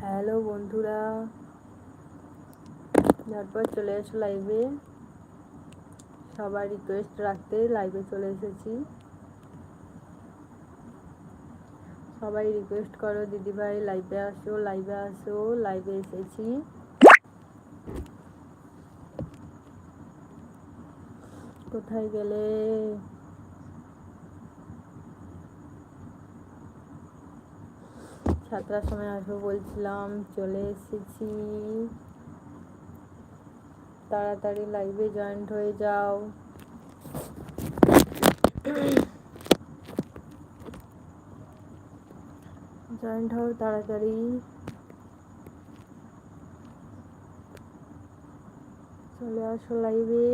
Hello বন্ধুরা, ঝটপট চলে এসো লাইভে সবার রিকোয়েস্ট রাখতে লাইভে চলে এসেছি। সবাই রিকোয়েস্ট করো, দিদিভাই লাইভে আসো লাইভে আসো লাইভে এসেছি। কোথায় গেলে? সাতটার সময় আসব বলছিলাম, চলে এসেছি। তাড়াতাড়ি লাইভে জয়েন্ট হয়ে যাও। জয়েন্ট হও তাড়াতাড়ি। চলে আসো লাইভে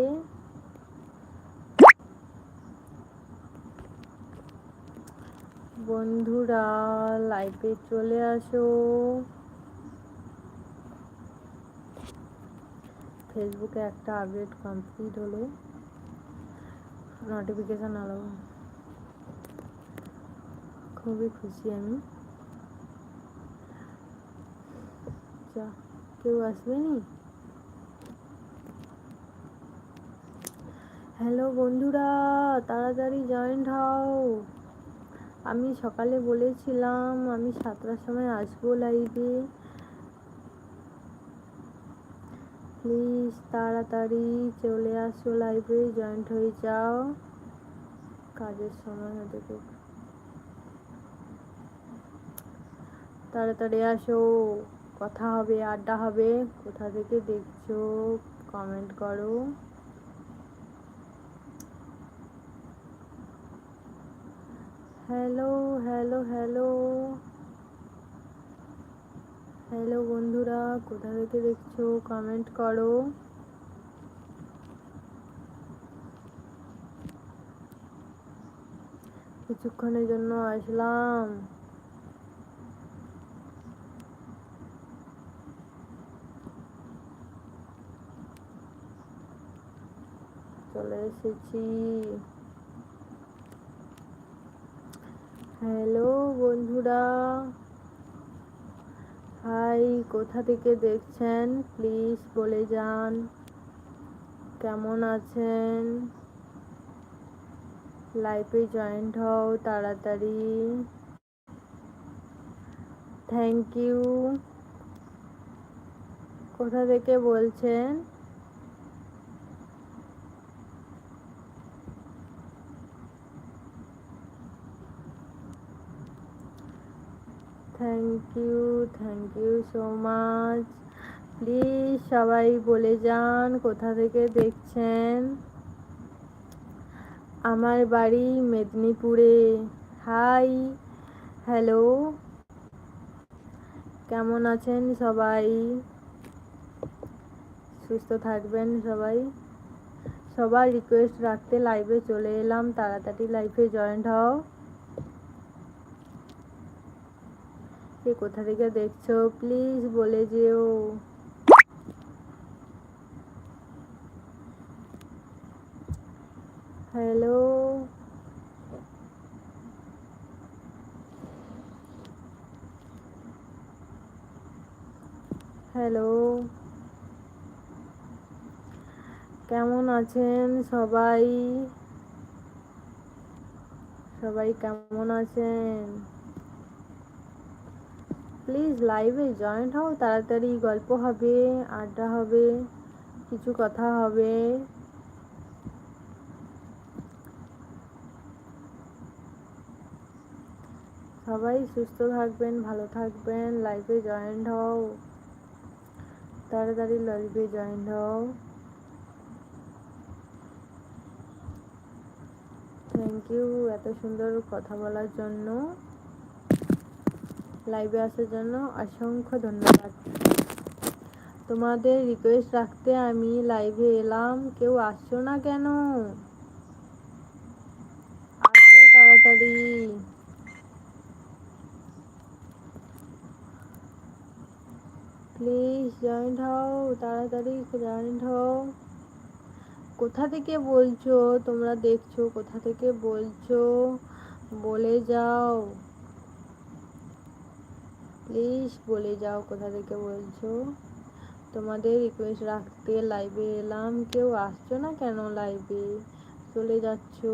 বন্ধুরা লাইভে চলে আসো। ফেসবুকে একটা আপডেট কমপ্লিট হলো। নোটিফিকেশান আলো। খুবই খুশি আমি। যা, কেউ আসবে নি? হ্যালো বন্ধুরা, তাড়াতাড়ি জয়েন্ট হও। আমি সকালে বলেছিলাম আমি সাতটার সময় আসব লাইভে প্লিজ তাড়াতাড়ি চলে আসো লাইভে জয়েন্ট হয়ে যাও। কাজের সময় ওদেরকে তাড়াতাড়ি আসো, কথা হবে, আড্ডা হবে। কোথা থেকে দেখছ? কমেন্ট করো। Hello hello hello. হ্যালো বন্ধুরা, কোথা থেকে দেখছ? কমেন্ট করো। কিছুক্ষণের জন্য আসলাম। চলে এসেছি। হ্যালো বন্ধুরা। হাই, কোথা থেকে দেখছেন? প্লিজ বলে যান। কেমন আছেন? লাইফে জয়েন্ট হও তাড়াতাড়ি। Thank you. কোথা থেকে বলছেন? Thank you thank you so much please সবাই বলে যান কোথা থেকে দেখছেন? আমার বাড়ি মেদিনীপুরে। হাই হ্যালো কেমন আছেন সবাই? সুস্থ থাকবেন সবাই? সবার রিকোয়েস্ট রাখতে লাইভে চলে এলাম। তাড়াতাড়ি লাইভে জয়েন্ট হও। কে কোথা থেকে দেখছ? প্লিজ বলে যেও। হ্যালো হ্যালো কেমন আছেন সবাই? সবাই কেমন আছেন? প্লিজ লাইভে জয়েন্ট হও, তাড়াতাড়ি গল্প হবে, আড্ডা হবে, কিছু কথা হবে। সবাই সুস্থ থাকবেন, ভালো থাকবেন লাইভে জয়েন্ট হও। তাড়াতাড়ি লাইভে জয়েন্ট হও। থ্যাংক ইউ এত সুন্দর কথা বলার জন্য। লাইভে আসার জন্য অসংখ্য ধন্যবাদ। তোমাদের রিকোয়েস্ট রাখতে আমি লাইভে এলাম, কেউ আসছো না কেন? তাড়াতাড়ি। প্লিজ জয়েন্ট হও, তাড়াতাড়ি জয়েন্ট হও। কোথা থেকে বলছো? তোমরা দেখছ, কোথা থেকে বলছো? বলে যাও। প্লিজ বলে যাও কোথা থেকে বলছো? তোমাদের রিকোয়েস্ট রাখতে লাইভে এলাম। কেউ আসছো না কেন লাইভে চলে যাচ্ছো?